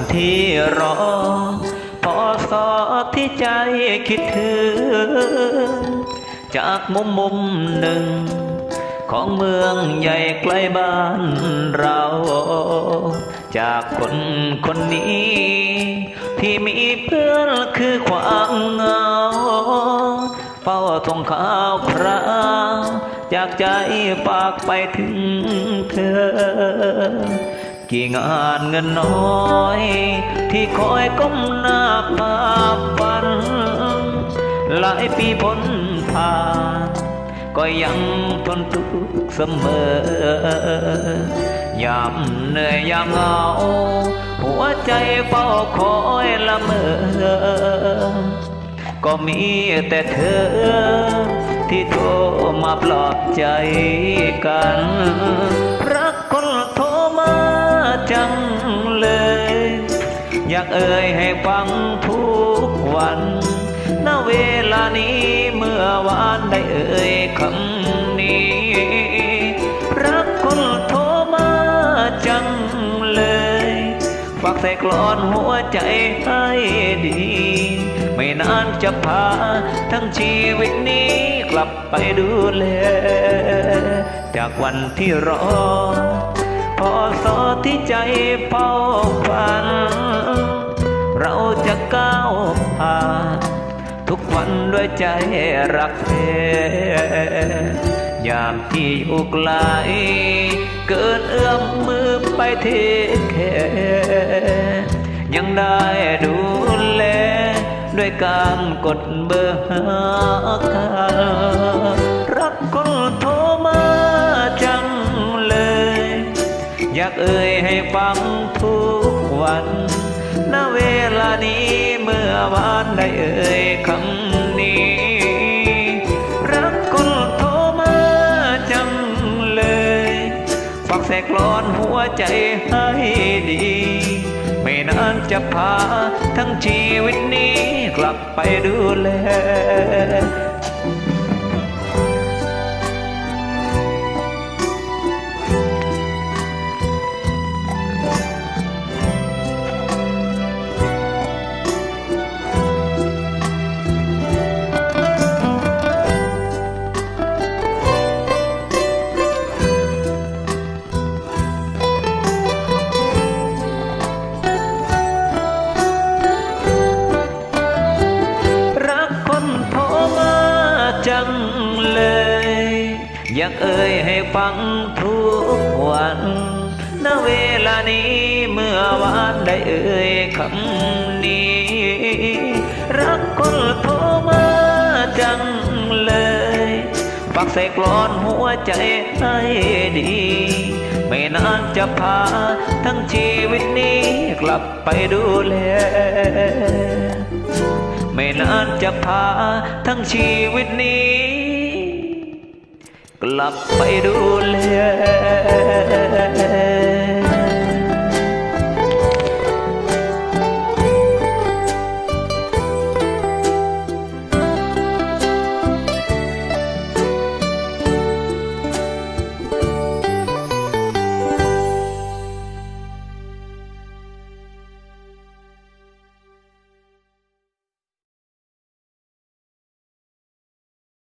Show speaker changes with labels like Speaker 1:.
Speaker 1: วันที่รอพอสอที่ใจคิดถึง จากมุมมุมหนึ่ง ของเมืองใหญ่ใกล้บ้านเรา จากคนคนนี้ ที่มีเพื่อนคือความเหงาเฝ้าทงข้าวคราวจากใจฝากไปถึงเธอ กี่งานเงินน้อย ที่คอยก้มหน้าภาพฝัน หลายปีพ้นผ่าน ก็ยังทนทุกข์เสมอยามเหนื่อยยามเหงา หัวใจเฝ้าคอยละเมอ ก็มีแต่เธอ ที่โทรมาปลอบใจกัน รักคนโท จังเลย อยากเอ่ยให้ฟังทุกวันณเวลานี้เมื่อวานได้เอ่ยคำนี้ รักคนโทรมาจังเลยฝากใส่กลอนหัวใจให้ดี ไม่นานจะพา ทั้งชีวิตนี้กลับไปดูแล จากวันที่รอ พอสอที่ใจเฝ้าฝัน เราจะก้าวผ่าน ทุกวันด้วยใจรักแท้ยามที่อยู่ไกลเกินเอื้อมมือไปเทแค่ยังได้ดูแล ด้วยการกดเบอร์หากัน กเอ่ยให้ฟังทุกวันณเวลานี้เมื่อวานได้เอ่ยคำนี้ รักคนโทรมาจังเลยฝากแสกลอนหัวใจให้ดี ไม่นานจะพาทั้งชีวิตนี้กลับไปดูแล อยากเอ่ยให้ฟังทุกวันณเวลานี้เมื่อวานได้เอ่ยคำนี้ รักคนโทรมาจังเลยฝากใส่กลอนหัวใจให้ดี ไม่นานจะพาทั้งชีวิตนี้กลับไปดูแลไม่นานจะพาทั้งชีวิตนี้ กลับไปดูแล